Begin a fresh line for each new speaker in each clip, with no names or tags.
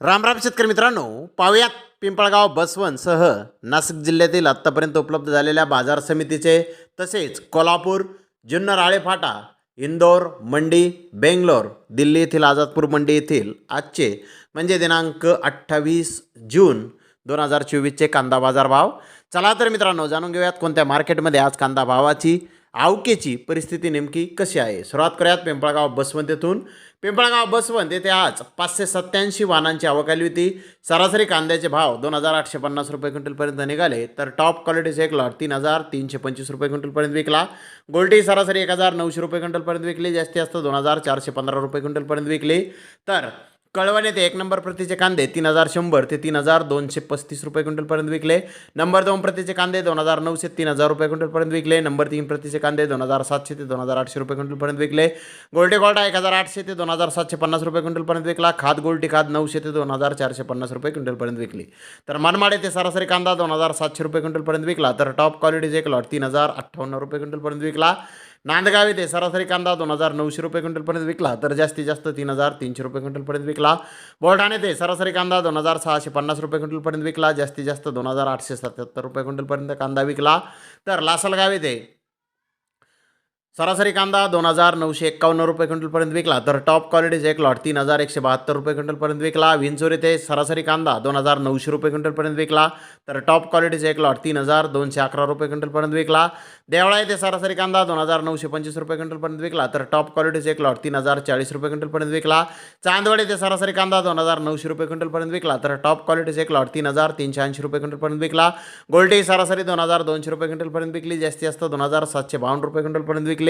रामराम शेतकरी मित्रांनो पाहुयात पिंपळगाव बसवनसह नाशिक जिल्ह्यातील आत्तापर्यंत उपलब्ध झालेल्या बाजार समितीचे तसेच कोल्हापूर जुन्नर आळेफाटा इंदोर मंडी बेंगलोर दिल्ली येथील आझादपूर मंडी येथील आजचे म्हणजे दिनांक अठ्ठावीस जून दोन हजार चोवीसचे कांदा बाजार भाव. चला तर मित्रांनो जाणून घेऊयात कोणत्या मार्केटमध्ये आज कांदा भावाची आवकेची परिस्थिती नेमकी कशी आहे? सुरुवात करूयात पिंपळगाव बसवंत येथून पिंपळगाव बसवंत येथे आज पाचशे सत्त्याऐंशी वाहनांची आवक आली होती. सरासरी कांद्याचे भाव दोन हजार आठशे पन्नास रुपये क्विंटलपर्यंत निघाले तर टॉप क्वालिटीचे एक लॉट तीन हजार तीनशे पंचवीस रुपये क्विंटलपर्यंत विकला. गोल्टी सरासरी एक हजार नऊशे रुपये क्विंटलपर्यंत विकली जास्ती असतं दोन हजार चारशे पंधरा रुपये क्विंटलपर्यंत विकली. तर कळवण येथे एक नंबर प्रतीचे कांदे तीन हजार शंभर ते तीन हजार दोनशे पस्तीस रुपये क्विंटलपर्यंत विकले. नंबर दोन प्रतीचे कांदे दोन हजार नऊशे तीन हजार रुपये क्विंटलपर्यंत विकले. नंबर तीन प्रतीचे कांदे दोन हजार सातशे ते दोन हजार आठशे रुपये क्विंटलपर्यंत विकले. गोल्टे गोल्टा एक हजार आठशे ते दोन हजार सातशे पन्नास रुपये क्विंटलपर्यंत विकला. खाद गोल्टी खाद नऊशे ते दोन हजार चारशे पन्नास रुपये क्विंटलपर्यंत विकली. तर मनमाड येथे सरासरी कांदा दोन हजार सातशे रुपये क्विंटलपर्यंत विकला. तर टॉप क्वालिटीचे एक लॉट तीन हजार अठ्ठावन्न रुपये क्विंटलपर्यंत विकला. नांदगाव येथे सरासरी कांदा दोन हजार नऊशे रुपये क्विंटलपर्यंत विकला तर जास्तीत जास्त तीन हजार तीनशे रुपये क्विंटलपर्यंत विकला. बोलढाणा येथे सरासरी कांदा दोन हजार सहाशे पन्नास रुपये क्विंटलपर्यंत विकला जास्तीत जास्त दोन हजार आठशे सत्याहत्तर रुपये क्विंटलपर्यंत कांदा विकला. तर लासलगाव येथे सरासरी कांदा दोन हजार नऊशे एक्कावन्न रुपये क्विंटलपर्यंत विकला तर टॉप क्वालिटीज एक लॉट तीन हजार एकशे बहात्तर रुपये क्विंटलपर्यंत विकला विंचोर येथे सरासरी कांदा दोन हजार नऊशे रुपये क्विंटलपर्यंत विकला तर टॉप क्वालिटीज एक लॉट तीन हजार दोनशे अकरा रुपये क्विंटलपर्यंत विकला देवळा येथे सरासरी कांदा दोन हजार नऊशे पंचवीस रुपये क्विंटलपर्यंत विकला तर टॉप क्वालिटीज एक लॉट तीन हजार चाळीस रुपये क्विंटलपर्यंत विकला चांदवड येथे सरासरी कांदा दोन हजार नऊशे रुपये क्विंटलपर्यंत विकला तर टॉप क्वालिटीज एक लॉट तीन हजार तीनशे ऐंशी रुपये क्विंटलपर्यंत विकला गोल्टी सरासरी दोन हजार दोनशे रुपये क्विंटलपर्यंत विकली जास्तीत जास्त दोन हजार सातशे बावन्न रुपये क्विंटलपर्यंत विकली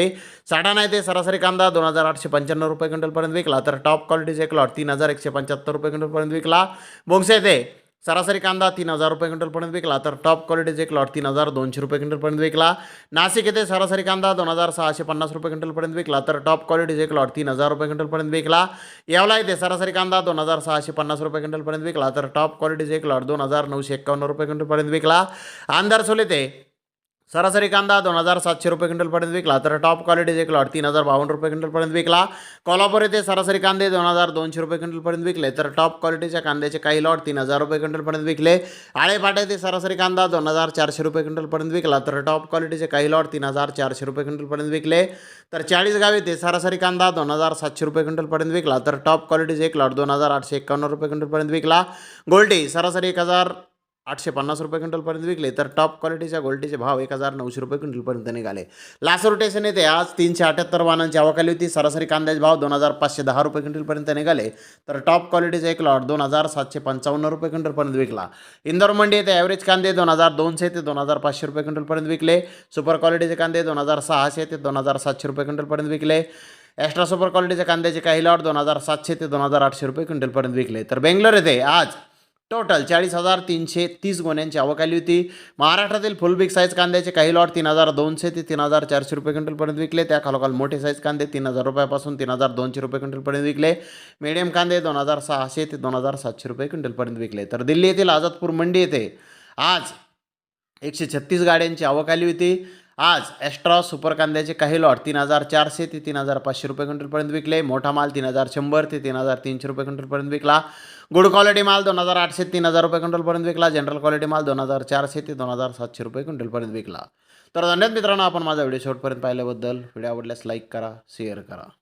साठाणा येथे सरासरी कांदा दोन हजार आठशे पंच्याण्णव रुपये क्विंटलपर्यंत विकला. तर टॉप क्वालिटीचे क्लॉट तीन हजार एकशे पंच्याहत्तर रुपये क्विंटलपर्यंत विकला. बोंगसे येथे सरासरी कांदा तीन हजार रुपये क्विंटलपर्यंत विकला. तर टॉप क्वालिटीचे एक तीन हजार दोनशे रुपये क्विंटलपर्यंत विकला. नाशिक येथे सरासरी कांदा दोन हजार सहाशे पन्नास रुपये क्विंटलपर्यंत विकला. तर टॉप क्वालिटीचे एक तीन हजार रुपये क्विंटलपर्यंत विकला. यावला येथे सरासरी कांदा दोन हजार सहाशे पन्नास रुपये क्विंटलपर्यंत विकला. तर टॉप क्वालिटीचे एक दोन हजार नऊशे एक्कावन्न रुपये क्विंटलपर्यंत विकला. आंधारसोल येथे सरासरी कांदा दोन हजार सातशे रुपये क्विंटलपर्यंत विकला तर टॉप क्वालिटीचे एक लॉट तीन हजार बावन्न रुपये क्विंटलपर्यंत विकला. कोल्हापूर येथे सरासरी कांदे दोन हजार दोनशे रुपये क्विंटलपर्यंत विकले तर टॉप क्वालिटीच्या कांद्याचे काही लॉट तीन हजार रुपये क्विंटलपर्यंत विकले. आळेपाटा येथे सरासरी कांदा दोन हजार चारशे रुपये क्विंटलपर्यंत विकला तर टॉप क्वालिटीचे काही लॉट तीन हजार चारशे रुपये क्विंटलपर्यंत विकले. तर चाळीसगाव येथे सरासरी कांदा दोन हजार सातशे रुपये क्विंटलपर्यंत विकला तर टॉप क्वालिटीचे एक लॉट दोन हजार आठशे एक्कावन्न रुपये क्विंटलपर्यंत विकला. गोल्टी सरासरी एक हजार आठशे पन्नास रुपये क्विंटलपर्यंत विकले तर टॉप क्वालिटीच्या गोल्टीचे भाव एक हजार नऊशे रुपये क्विंटलपर्यंत निघाले. लासर रोटेशन येथे आज तीनशे अठ्याहत्तर वाहनांची आवकाली होती. सरासरी कांद्याचे भाव दोन हजार पाचशे दहा रुपये क्विंटलपर्यंत निघाले. तर टॉप क्वालिटीचा एक लॉट दोन हजार सातशे पंचावन्न रुपये क्विंटलपर्यंत विकला. इंदोर मंडी येथे ॲव्हरेज कांदे दोन हजार दोनशे ते दोन हजार पाचशे रुपये क्विंटलपर्यंत विकले. सुपर क्वालिटीचे कांदे दोन हजार सहाशे ते दोन हजार सातशे रुपये क्विंटलपर्यंत विकले. एक्स्ट्रा सुपर क्वालिटीच्या कांद्याचे काही लॉट दोन हजार सातशे ते दोन हजार आठशे रुपये क्विंटलपर्यंत विकले. तर बेंगलोर येथे आज टोटल चाळीस हजार तीनशे तीस गोण्यांची आवक आली होती. महाराष्ट्रातील फुल बिग साईज कांद्याचे काही लॉट तीन हजार दोनशे ते तीन हजार चारशे रुपये क्विंटलपर्यंत विकले. त्या खालोखाल मोठे साईज कांदे तीन हजार रुपयापासून तीन हजार दोनशे रुपये क्विंटलपर्यंत विकले. मिडियम कांदे दोन हजार सहाशे ते दोन हजार सातशे रुपये क्विंटलपर्यंत विकले. तर दिल्ली येथील आझादपूर मंडी येथे आज एकशे छत्तीस गाड्यांची आवक आली होती. आज ॲस्ट्रॉ सुपर कांद्याचे काही लॉट तीन हजार चारशे ते तीन हजार पाचशे रुपये क्विंटलपर्यंत विकले. मोठा माल तीन हजार शंभर ते तीन हजार तीनशे रुपये क्विंटलपर्यंत विकला. गुड क्वालिटी माल दोन हजार आठशे तीन हजार रुपये क्विंटलपर्यंत विकला. जनरल क्वालिटी माल दोन हजार चारशे ते दोन हजार सातशे रुपये क्विंटलपर्यंत विकला. तर धन्यवाद मित्रांनो आपण माझा व्हिडिओ शेवटपर्यंत पाहिल्याबद्दल. व्हिडिओ आवडल्यास लाईक करा शेअर करा.